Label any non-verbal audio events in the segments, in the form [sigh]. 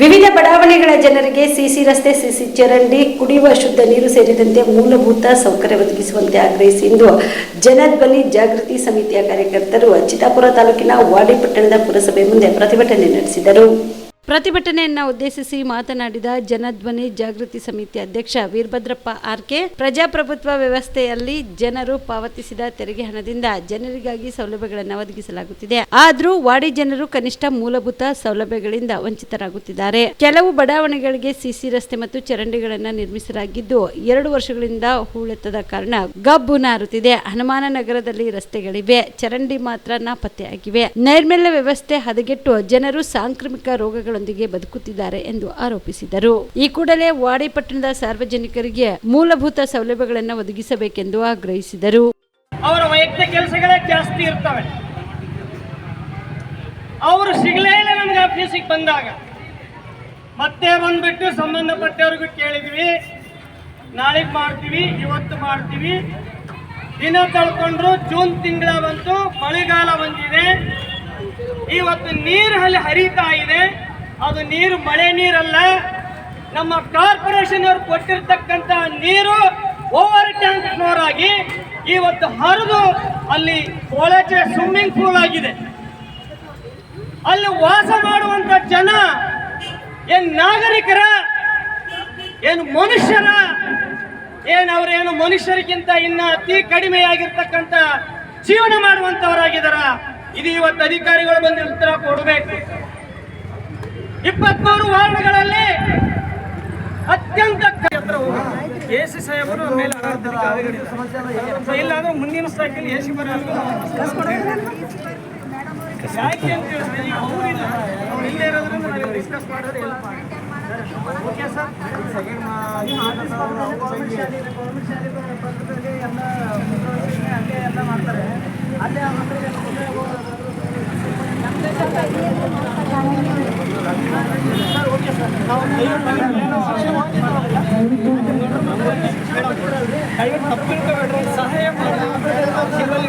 ವಿವಿಧ ಬಡಾವಣೆಗಳ ಜನರಿಗೆ ಸಿಸಿ ರಸ್ತೆ, ಸಿಸಿ ಚರಂಡಿ, ಕುಡಿಯುವ ಶುದ್ಧ ನೀರು ಸೇರಿದಂತೆ ಮೂಲಭೂತ ಸೌಕರ್ಯ ಒದಗಿಸುವಂತೆ ಆಗ್ರಹಿಸಿ ಇಂದು ಜನಧ್ವನಿ ಜಾಗೃತಿ ಸಮಿತಿಯ ಕಾರ್ಯಕರ್ತರು ಚಿತ್ತಾಪುರ ತಾಲೂಕಿನ ವಾಡಿ ಪಟ್ಟಣದ ಪುರಸಭೆ ಮುಂದೆ ಪ್ರತಿಭಟನೆ ನಡೆಸಿದರು. ಪ್ರತಿಭಟನೆಯನ್ನ ಉದ್ದೇಶಿಸಿ ಮಾತನಾಡಿದ ಜನಧ್ವನಿ ಜಾಗೃತಿ ಸಮಿತಿ ಅಧ್ಯಕ್ಷ ವೀರಭದ್ರಪ್ಪ ಆರ್ಕೆ, ಪ್ರಜಾಪ್ರಭುತ್ವ ವ್ಯವಸ್ಥೆಯಲ್ಲಿ ಜನರು ಪಾವತಿಸಿದ ತೆರಿಗೆ ಹಣದಿಂದ ಜನರಿಗಾಗಿ ಸೌಲಭ್ಯಗಳನ್ನು ಒದಗಿಸಲಾಗುತ್ತಿದೆ. ಆದರೂ ವಾಡಿ ಜನರು ಕನಿಷ್ಠ ಮೂಲಭೂತ ಸೌಲಭ್ಯಗಳಿಂದ ವಂಚಿತರಾಗುತ್ತಿದ್ದಾರೆ. ಕೆಲವು ಬಡಾವಣೆಗಳಿಗೆ ಸಿಸಿ ರಸ್ತೆ ಮತ್ತು ಚರಂಡಿಗಳನ್ನು ನಿರ್ಮಿಸಲಾಗಿದ್ದು, ಎರಡು ವರ್ಷಗಳಿಂದ ಹೂಳೆತ್ತದ ಕಾರಣ ಗಬ್ಬು ನಾರುತ್ತಿದೆ. ಹನುಮಾನ ನಗರದಲ್ಲಿ ರಸ್ತೆಗಳಿವೆ. ಚರಂಡಿ ಮಾತ್ರ ನಾಪತ್ತೆಯಾಗಿವೆ. ನೈರ್ಮಲ್ಯ ವ್ಯವಸ್ಥೆ ಹದಗೆಟ್ಟು ಜನರು ಸಾಂಕ್ರಾಮಿಕ ರೋಗಗಳೊಂದಿಗೆ ಬದುಕುತ್ತಿದ್ದಾರೆ ಎಂದು ಆರೋಪಿಸಿದರು. ಈ ಕೂಡಲೇ ವಾಡಿ ಪಟ್ಟಣದ ಸಾರ್ವಜನಿಕರಿಗೆ ಮೂಲಭೂತ ಸೌಲಭ್ಯಗಳನ್ನು ಒದಗಿಸಬೇಕೆಂದು ಆಗ್ರಹಿಸಿದರು. ಅವರ ವೈಯಕ್ತಿಕ ಕೆಲಸಗಳೇ ಜಾಸ್ತಿ ಇರ್ತವೆ. ಅವರು ಸಿಗಲೇ ಇಲ್ಲ ನಮ್ಗೆ ಆಫೀಸಿಗೆ ಬಂದಾಗ. ಮತ್ತೆ ಬಂದ್ಬಿಟ್ಟು ಸಂಬಂಧಪಟ್ಟವ್ರಿಗೂ ಕೇಳಿದ್ವಿ. ನಾಳೆಗೆ ಮಾಡ್ತೀವಿ, ಇವತ್ತು ಮಾಡ್ತೀವಿ. ದಿನ ತಳ್ಕೊಂಡ್ರು ಜೂನ್ ತಿಂಗಳ ಬಂತು, ಮಳೆಗಾಲ ಬಂದಿದೆ. ಇವತ್ತು ನೀರು ಅಲ್ಲಿ ಹರಿತಾ ಇದೆ. ಅದು ನೀರು, ಮಳೆ ನೀರಲ್ಲ. ನಮ್ಮ ಕಾರ್ಪೊರೇಷನ್ ಅವರು ಕೊಟ್ಟಿರ್ತಕ್ಕಂಥ ನೀರು ಓವರ್ ಟ್ಯಾಂಕ್ ಆಗಿ ಇವತ್ತು ಹರಿದು ಅಲ್ಲಿ ಕೊಳಚೆ ಸ್ವಿಮ್ಮಿಂಗ್ ಪೂಲ್ ಆಗಿದೆ. ಅಲ್ಲಿ ವಾಸ ಮಾಡುವಂತ ಜನ, ಏನ್ ನಾಗರಿಕರ, ಏನು ಮನುಷ್ಯರ, ಏನ್ ಅವರೇನು ಮನುಷ್ಯರಿಗಿಂತ ಇನ್ನ ಅತಿ ಕಡಿಮೆಯಾಗಿರ್ತಕ್ಕಂಥ ಜೀವನ ಮಾಡುವಂತವರಾಗಿದ್ದಾರ? ಇದು ಇವತ್ತು ಅಧಿಕಾರಿಗಳು ಬಂದು ಉತ್ತರ ಕೊಡಬೇಕು. ಇಪ್ಪತ್ಮೂರು ವಾರ್ಡ್ಗಳಲ್ಲಿ ಅತ್ಯಂತ ಎ ಸಿ ಸಾಹೇಬರು ಮೇಲೆ ಇಲ್ಲಾಂದ್ರೆ ಮುಂದಿನ ಸೈಕಲ್ ಎ ಸಿ ಬರೋದು ಯಾಕೆ ಅಂತ ಹೇಳಿದ್ರೆ ಅವ್ರು ಇರೋದ್ರಿಂದ ನಾವು ಡಿಸ್ಕಸ್ ಮಾಡಿದ್ರೆ ಹೆಲ್ಪ್ ಮಾಡಿ ಓಕೆ ಸರ್ ದಯವಿಟ್ಟು ತಪ್ಪು ಸಹಾಯ ಮಾಡಿ ನಿಮ್ಮಲ್ಲಿ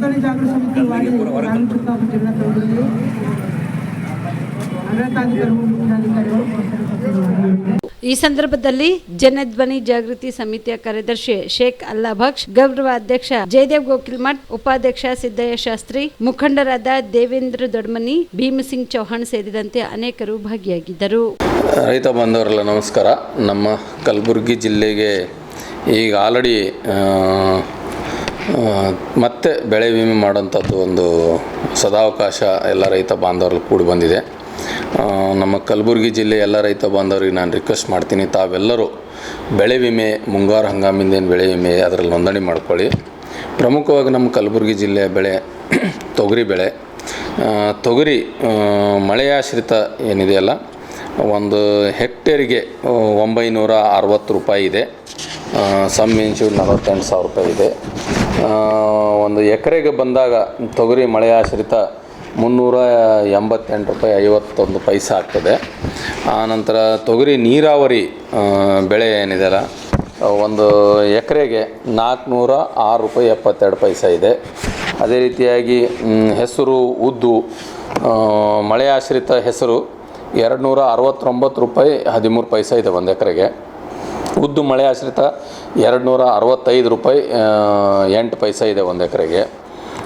ವಾಡಿ ಜಾಗೃತಿ ಸಮಿತಿ ಜಿಲ್ಲಾ ಜಾಗೃತಿ ಸಮಿತಿ ಮುಖ್ಯಾಧಿಕಾರಿಗಳು ಈ ಸಂದರ್ಭದಲ್ಲಿ ಜನಧ್ವನಿ ಜಾಗೃತಿ ಸಮಿತಿಯ ಕಾರ್ಯದರ್ಶಿ ಶೇಖ್ ಅಲ್ಲಾ ಭಕ್ಷ್ ಗೌರವ ಅಧ್ಯಕ್ಷ ಜಯದೇವ್ ಗೋಕಿಲ್ಮಠ್, ಉಪಾಧ್ಯಕ್ಷ ಸಿದ್ದಯ್ಯ ಶಾಸ್ತ್ರಿ, ಮುಖಂಡರಾದ ದೇವೇಂದ್ರ ದೊಡ್ಮನಿ, ಭೀಮಸಿಂಗ್ ಚೌಹಾಣ್ ಸೇರಿದಂತೆ ಅನೇಕರು ಭಾಗಿಯಾಗಿದ್ದರು. ರೈತ ಬಾಂಧವರೆಲ್ಲ ನಮಸ್ಕಾರ. ನಮ್ಮ ಕಲಬುರಗಿ ಜಿಲ್ಲೆಗೆ ಈಗ ಆಲ್ರೆಡಿ ಮತ್ತೆ ಬೆಳೆ ವಿಮೆ ಮಾಡೋಂಥದ್ದು ಒಂದು ಸದಾವಕಾಶ ಎಲ್ಲ ರೈತ ಬಾಂಧವರಲ್ಲಿ ಕೂಡಿ ಬಂದಿದೆ. ನಮ್ಮ ಕಲಬುರಗಿ ಜಿಲ್ಲೆ ಎಲ್ಲ ರೈತ ಬಾಂಧವರಿಗೆ ನಾನು ರಿಕ್ವೆಸ್ಟ್ ಮಾಡ್ತೀನಿ. ತಾವೆಲ್ಲರೂ ಬೆಳೆ ವಿಮೆ, ಮುಂಗಾರು ಹಂಗಾಮಿಂದ ಏನು ಬೆಳೆ ವಿಮೆ ಅದರಲ್ಲಿ ನೋಂದಣಿ ಮಾಡ್ಕೊಳ್ಳಿ. ಪ್ರಮುಖವಾಗಿ ನಮ್ಮ ಕಲಬುರಗಿ ಜಿಲ್ಲೆಯ ಬೆಳೆ, [clears throat] ತೊಗರಿ ಬೆಳೆ. ತೊಗರಿ ಮಳೆಯಾಶ್ರಿತ ಏನಿದೆಯಲ್ಲ ಒಂದು ಹೆಕ್ಟೇರಿಗೆ ಒಂಬೈನೂರ ಅರವತ್ತು ರೂಪಾಯಿ ಇದೆ. ಸಮ್ ಇಂಚು ನಲವತ್ತೆಂಟು ಸಾವಿರ ರೂಪಾಯಿ ಇದೆ. ಒಂದು ಎಕರೆಗೆ ಬಂದಾಗ ತೊಗರಿ ಮಳೆಯಾಶ್ರಿತ ಮುನ್ನೂರ ಎಂಬತ್ತೆಂಟು ರೂಪಾಯಿ ಐವತ್ತೊಂದು ಪೈಸೆ ಆಗ್ತದೆ. ಆನಂತರ ತೊಗರಿ ನೀರಾವರಿ ಬೆಳೆ ಏನಿದೆಯಲ್ಲ, ಒಂದು ಎಕರೆಗೆ ನಾಲ್ಕುನೂರ ಆರು ರೂಪಾಯಿ ಎಪ್ಪತ್ತೆರಡು ಪೈಸೆ ಇದೆ. ಅದೇ ರೀತಿಯಾಗಿ ಹೆಸರು ಉದ್ದು ಮಳೆ ಮಳೆಯಾಶ್ರಿತ ಹೆಸರು ಎರಡು ನೂರ ಅರವತ್ತೊಂಬತ್ತು ರೂಪಾಯಿ ಹದಿಮೂರು ಪೈಸೆ ಇದೆ ಒಂದು ಎಕರೆಗೆ. ಉದ್ದು ಮಳೆ ಆಶ್ರಿತ ಎರಡು ನೂರ ಅರವತ್ತೈದು ರೂಪಾಯಿ ಎಂಟು ಪೈಸೆ ಇದೆ ಒಂದು ಎಕರೆಗೆ.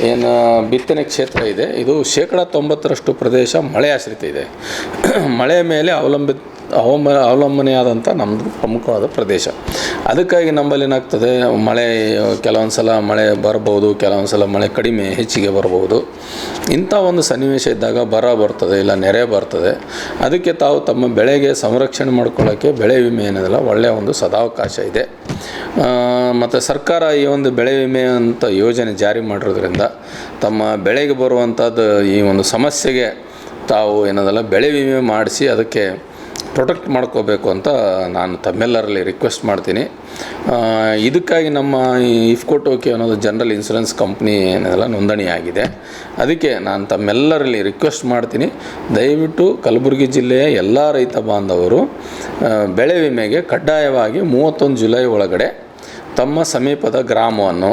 ಏನು ಬಿತ್ತನೆ ಕ್ಷೇತ್ರ ಇದೆ. ಇದು ಶೇಕಡ ತೊಂಬತ್ತರಷ್ಟು ಪ್ರದೇಶ ಮಳೆ ಆಶ್ರಿತ ಇದೆ. [clears throat] ಮಳೆ ಮೇಲೆ ಅವಲಂಬಿತ ಅವಮ ಅವಲಂಬನೆಯಾದಂಥ ನಮ್ಮದು ಪ್ರಮುಖವಾದ ಪ್ರದೇಶ. ಅದಕ್ಕಾಗಿ ನಮ್ಮಲ್ಲಿ ಏನಾಗ್ತದೆ, ಮಳೆ ಕೆಲವೊಂದು ಸಲ ಮಳೆ ಬರ್ಬೋದು ಕೆಲವೊಂದು ಸಲ ಮಳೆ ಕಡಿಮೆ ಹೆಚ್ಚಿಗೆ ಬರಬಹುದು. ಇಂಥ ಒಂದು ಸನ್ನಿವೇಶ ಇದ್ದಾಗ ಬರ ಬರ್ತದೆ, ಇಲ್ಲ ನೆರೆ ಬರ್ತದೆ. ಅದಕ್ಕೆ ತಾವು ತಮ್ಮ ಬೆಳೆಗೆ ಸಂರಕ್ಷಣೆ ಮಾಡ್ಕೊಳ್ಳೋಕ್ಕೆ ಬೆಳೆ ವಿಮೆ ಏನಿದೆಲ್ಲ ಒಳ್ಳೆಯ ಒಂದು ಸದಾವಕಾಶ ಇದೆ. ಮತ್ತು ಸರ್ಕಾರ ಈ ಒಂದು ಬೆಳೆ ವಿಮೆ ಅಂತ ಯೋಜನೆ ಜಾರಿ ಮಾಡಿರೋದ್ರಿಂದ ತಮ್ಮ ಬೆಳೆಗೆ ಬರುವಂಥದ್ದು ಈ ಒಂದು ಸಮಸ್ಯೆಗೆ ತಾವು ಏನದಲ್ಲ ಬೆಳೆ ವಿಮೆ ಮಾಡಿಸಿ ಅದಕ್ಕೆ ಪ್ರೊಟೆಕ್ಟ್ ಮಾಡ್ಕೋಬೇಕು ಅಂತ ನಾನು ತಮ್ಮೆಲ್ಲರಲ್ಲಿ ರಿಕ್ವೆಸ್ಟ್ ಮಾಡ್ತೀನಿ. ಇದಕ್ಕಾಗಿ ನಮ್ಮ ಈ ಇಫ್ಕೋ ಅನ್ನೋದು ಜನರಲ್ ಇನ್ಶೂರೆನ್ಸ್ ಕಂಪ್ನಿ ಏನೆಲ್ಲ ನೋಂದಣಿಯಾಗಿದೆ ಅದಕ್ಕೆ ನಾನು ತಮ್ಮೆಲ್ಲರಲ್ಲಿ ರಿಕ್ವೆಸ್ಟ್ ಮಾಡ್ತೀನಿ. ದಯವಿಟ್ಟು ಕಲಬುರಗಿ ಜಿಲ್ಲೆಯ ಎಲ್ಲ ರೈತ ಬಾಂಧವರು ಬೆಳೆ ವಿಮೆಗೆ ಕಡ್ಡಾಯವಾಗಿ ಮೂವತ್ತೊಂದು ಜುಲೈ ಒಳಗಡೆ ತಮ್ಮ ಸಮೀಪದ ಗ್ರಾಮವನ್ನು